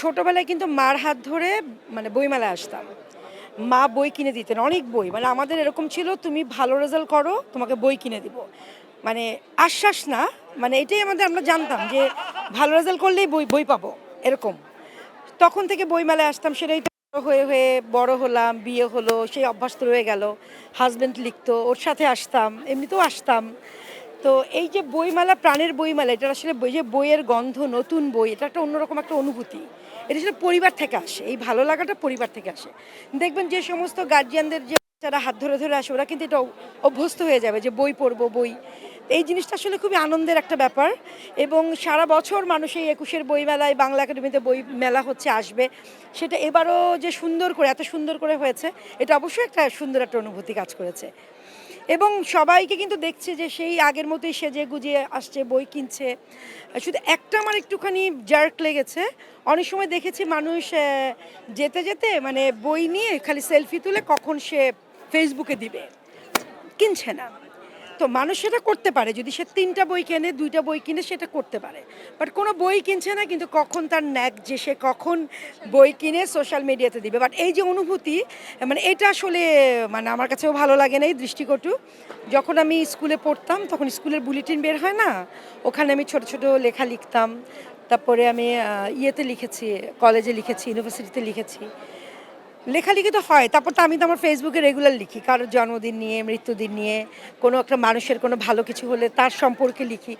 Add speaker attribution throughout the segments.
Speaker 1: ছোটবেলায় কিন্তু মার হাত ধরে মানে বইমেলায় আসতাম। মা বই কিনে দিতেন, অনেক বই। মানে আমাদের এরকম ছিল, তুমি ভালো রেজাল্ট করো, তোমাকে বই কিনে দিব। মানে আশ্বাস না মানে এটাই আমাদের, আমরা জানতাম যে ভালো রেজাল্ট করলেই বই বই পাবো, এরকম। তখন থেকে বইমেলায় আসতাম, সেটাই হয়ে হয়ে বড় হলাম, বিয়ে হলো, সেই অভ্যাস তো রয়ে গেল। হাজব্যান্ড লিখতো, ওর সাথে আসতাম, এমনিতেও আসতাম। তো এই যে বইমেলা, প্রাণের বইমেলা, এটা আসলে যে বইয়ের গন্ধ, নতুন বই, এটা একটা অন্যরকম একটা অনুভূতি। এটা আসলে পরিবার থেকে আসে, এই ভালো লাগাটা পরিবার থেকে আসে। দেখবেন যে সমস্ত গার্জিয়ানদের যে যারা হাত ধরে ধরে আসে, ওরা কিন্তু এটা অভ্যস্ত হয়ে যাবে যে বই পড়ব, বই। এই জিনিসটা আসলে খুবই আনন্দের একটা ব্যাপার এবং সারা বছর মানুষ এই একুশের বই মেলায় বাংলা একাডেমিতে বই মেলা হচ্ছে, আসবে। সেটা এবারও যে সুন্দর করে, এত সুন্দর করে হয়েছে, এটা অবশ্যই একটা সুন্দর একটা অনুভূতি কাজ করেছে। এবং সবাইকে কিন্তু দেখছে যে সেই আগের মতোই সেজে গুজিয়ে আসছে, বই কিনছে। শুধু একটা আমার একটুখানি জার্ক লেগেছে। অনেক সময় দেখেছি মানুষ যেতে যেতে মানে বই নিয়ে খালি সেলফি তুলে কখন সে ফেসবুকে দিবে। কিনছে না। তো মানুষ সেটা করতে পারে। যদি সে তিনটা বই কেনে, দুইটা বই কিনে, সেটা করতে পারে। বাট কোনো বই কিনছে না, কিন্তু কখন তার ন্যাক যে সে কখন বই কিনে সোশ্যাল মিডিয়াতে দিবে। বাট এই যে অনুভূতি মানে এটা আসলে মানে আমার কাছেও ভালো লাগে না এই দৃষ্টিকটু। যখন আমি স্কুলে পড়তাম, তখন স্কুলের বুলেটিন বের হয় না? ওখানে আমি ছোট ছোট লেখা লিখতাম। তারপরে আমি ইয়েতে লিখেছি কলেজে লিখেছি ইউনিভার্সিটিতে লিখেছি। লেখালেখি তো হয়, তারপর তো আমি তো আমার ফেসবুকে রেগুলার লিখি। কারোর জন্মদিন নিয়ে, মৃত্যুদিন নিয়ে, কোনো একটা মানুষের কোনো ভালো কিছু হলে তার সম্পর্কে লিখি।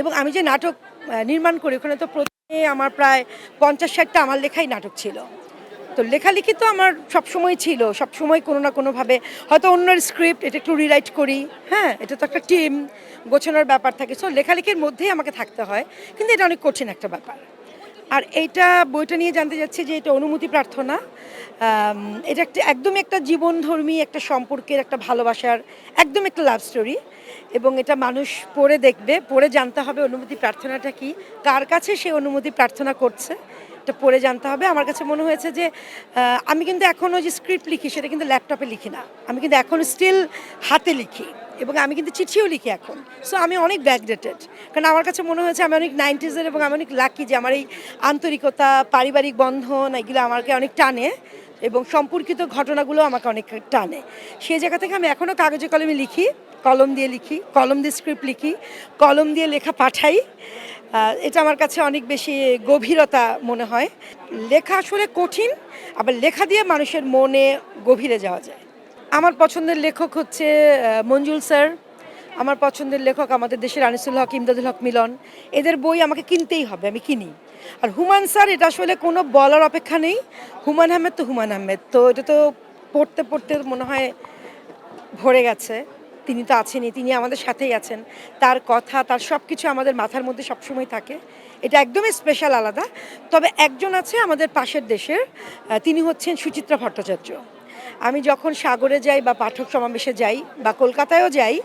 Speaker 1: এবং আমি যে নাটক নির্মাণ করি, ওখানে তো প্রথমে আমার প্রায় পঞ্চাশ ষাটটা আমার লেখাই নাটক ছিল। তো লেখালেখি তো আমার সবসময় ছিল, সবসময় কোনো না কোনোভাবে হয়তো অন্যের স্ক্রিপ্ট এটা একটু রিরাইট করি। হ্যাঁ এটা তো একটা টিম গোছানোর ব্যাপার থাকে। সো লেখালেখির মধ্যেই আমাকে থাকতে হয়, কিন্তু এটা অনেক কঠিন একটা ব্যাপার। আর এইটা বইটা নিয়ে জানতে যাচ্ছি যে এটা অনুমতি প্রার্থনা। এটা একটা একদমই একটা জীবনধর্মী, একটা সম্পর্কের, একটা ভালোবাসার একদম একটা লাভ স্টোরি এবং এটা মানুষ পড়ে দেখবে, পড়ে জানতে হবে অনুমতি প্রার্থনাটা কি, কার কাছে সে অনুমতি প্রার্থনা করছে, এটা পড়ে জানতে হবে। আমার কাছে মনে হয়েছে যে আমি কিন্তু এখনও যে স্ক্রিপ্ট লিখি, সেটা কিন্তু ল্যাপটপে লিখি না। আমি কিন্তু এখন স্টিল হাতে লিখি। এবং আমি কিন্তু চিঠিও লিখি এখন। সো আমি অনেক ব্যাকডেটেড কারণ আমার কাছে মনে হয়েছে, আমি অনেক নাইনটিজের এবং আমি অনেক লাকি যে আমার এই আন্তরিকতা, পারিবারিক বন্ধন, এগুলো আমাকে অনেক টানে এবং সম্পর্কিত ঘটনাগুলো আমাকে অনেক টানে। সেই জায়গা থেকে আমি এখনও কাগজে কলমে লিখি, কলম দিয়ে লিখি, কলম দিয়ে স্ক্রিপ্ট লিখি, কলম দিয়ে লেখা পাঠাই। এটা আমার কাছে অনেক বেশি গভীরতা মনে হয়। লেখা আসলে কঠিন, আবার লেখা দিয়ে মানুষের মনে গভীরে যাওয়া যায়। আমার পছন্দের লেখক হচ্ছে মঞ্জুল স্যার। আমার পছন্দের লেখক আমাদের দেশের আনিসুল হক, ইমদাদুল হক মিলন। এদের বই আমাকে কিনতেই হবে, আমি কিনি। আর হুমায়ুন স্যার, এটা আসলে কোনো বলার অপেক্ষা নেই। হুমান আহমেদ তো হুমান আহমেদ, তো এটা তো পড়তে পড়তে মনে হয় ভরে গেছে। তিনি তো আছেনই, তিনি আমাদের সাথেই আছেন। তার কথা, তার সব কিছু আমাদের মাথার মধ্যে সবসময় থাকে। এটা একদমই স্পেশাল আলাদা। তবে একজন আছে আমাদের পাশের দেশের তিনি হচ্ছেন সুচিত্রা ভট্টাচার্য। আমি যখন সাগরে যাই বা পাঠক সমাবেশে যাই বা কলকাতায়ও যাই,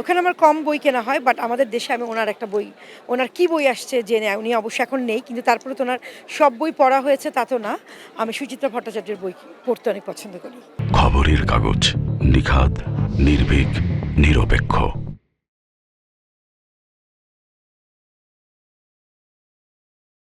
Speaker 1: ওখানে আমার কম বই কেনা হয় বাট আমাদের দেশে আমি ওনার একটা বই, ওনার কি বই আসছে জেনে উনি অবশ্য এখন নেই, কিন্তু তারপরে তো ওনার সব বই পড়া হয়েছে তা তো না। আমি সুচিত্রা ভট্টাচার্যের বই পড়তে অনেক পছন্দ করি।
Speaker 2: খবরের কাগজ নিখাদ, নির্ভীক, নিরপেক্ষ।